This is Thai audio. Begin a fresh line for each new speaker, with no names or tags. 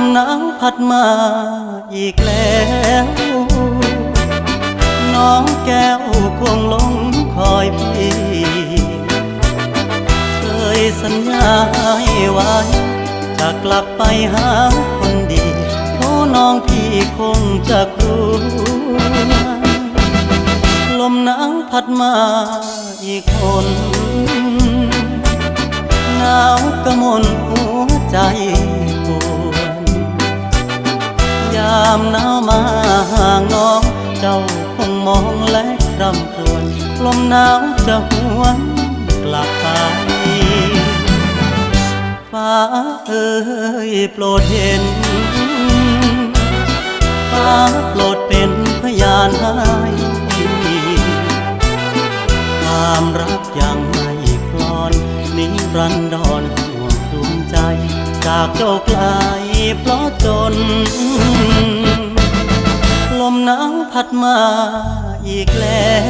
มหนาวพัดมาอีกแล้ว น้องแก้วคงหลงคอยพี่ เคยสัญญาให้ไว้ จะกลับไปหาคนดีเพราะน้องพี่คงจะครวลมหนาวพัดมาอีกคนหนาวกระมนหัวใจามหนาวมาห่างน้อง เจ้าคงมองและรำครวญลมหนาวจะหวนกลับไปฟ้าเอ้ยโปรดเห็นฟ้าโปรดเป็นพยานให้ความรักยังไม่คลอนนิรันดรห่วงดวงใจ จากเจ้าไกล เพราะจน ลมหนาวพัดมาอีกแล้ว